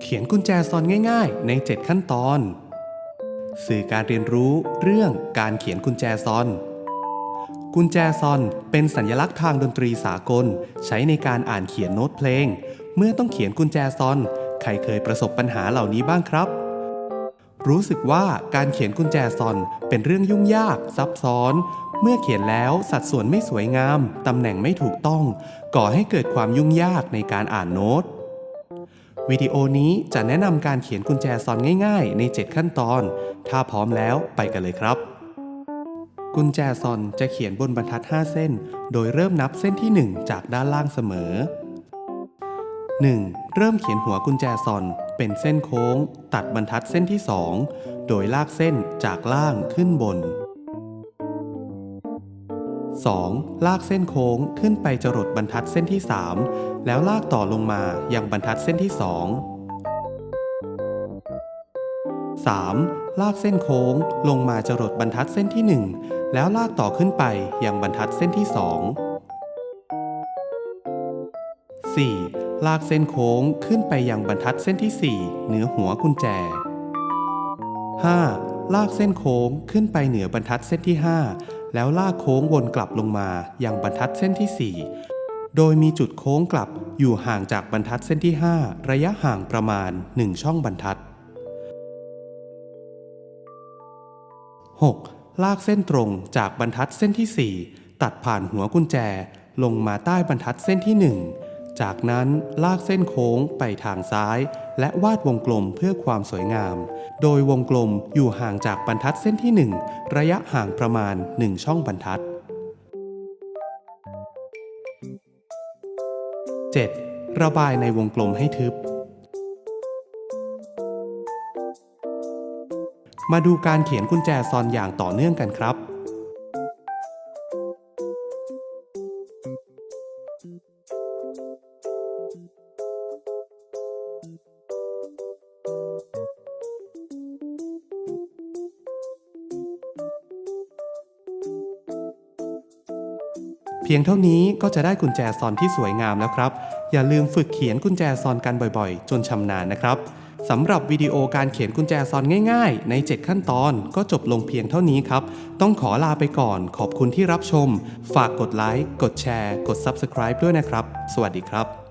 เขียนกุญแจซอนง่าย ๆ ใน 7 ขั้นตอน สื่อการเรียนรู้เรื่องการเขียนกุญแจซอน กุญแจซอนเป็นสัญลักษณ์ทางดนตรีสากล ใช้ในการอ่านเขียนโน้ตเพลง เมื่อต้องเขียนกุญแจซอน ใครเคยประสบปัญหาเหล่านี้บ้างครับ รู้สึกว่าการเขียนกุญแจซอนเป็นเรื่องยุ่งยาก ซับซ้อน เมื่อเขียนแล้วสัดส่วนไม่สวยงาม ตำแหน่งไม่ถูกต้อง ก่อให้เกิดความยุ่งยากในการอ่านโน้ต วิดีโอนี้จะแนะนำการเขียนกุญแจซอนง่ายๆ ใน 7 ขั้นตอน ถ้าพร้อมแล้วไปกันเลยครับ กุญแจซอนจะเขียนบนบรรทัด 5 เส้น โดยเริ่มนับเส้นที่ 1 จากด้านล่างเสมอ 1. เริ่มเขียนหัวกุญแจซอนเป็นเส้นโค้ง ตัดบรรทัดเส้นที่ 2 โดยลากเส้นจากล่างขึ้นบน 2. ลากเส้นโค้งขึ้นไปจรดบรรทัดเส้นที่ 3 แล้วลากต่อลงมายังบรรทัดเส้นที่ 2 3. ลากเส้นโค้งลงมาจรดบรรทัดเส้นที่ 1 แล้วลากต่อขึ้นไปยังบรรทัดเส้นที่ 2 4. ลากเส้นโค้งขึ้นไปยังบรรทัดเส้นที่ 4 เหนือหัวกุญแจ 5. ลากเส้นโค้งขึ้นไปเหนือบรรทัดเส้นที่ 5 แล้วลากโค้งวนกลับลงมายังบรรทัดเส้นที่ 4 โดยมีจุดโค้งกลับอยู่ห่างจากบรรทัดเส้นที่ 5 ระยะห่างประมาณ 1 ช่องบรรทัด 6. ลากเส้นตรงจากบรรทัดเส้นที่ 4 ตัดผ่านหัวกุญแจลงมาใต้บรรทัดเส้นที่ 1 จากนั้นลากเส้นโค้งไปทางซ้าย และวาดวงกลมเพื่อความสวยงาม โดยวงกลมอยู่ห่างจากบรรทัดเส้นที่ 1 ระยะห่างประมาณ 1 ช่องบรรทัด 7. ระบายในวงกลมให้ทึบ มาดูการเขียนกุญแจซอนอย่างต่อเนื่องกันครับ เพียงเท่านี้ก็จะได้กุญแจซอนที่สวยงามแล้วครับ อย่าลืมฝึกเขียนกุญแจซอนกันบ่อยๆ จนชำนาญนะครับสำหรับวิดีโอการเขียนกุญแจซอนง่ายๆ ใน 7 ขั้นตอนก็จบลงเพียงเท่านี้ครับ ต้องขอลาไปก่อน ขอบคุณที่รับชม ฝากกดไลค์ กดแชร์ กด Subscribe ด้วยนะครับ สวัสดีครับ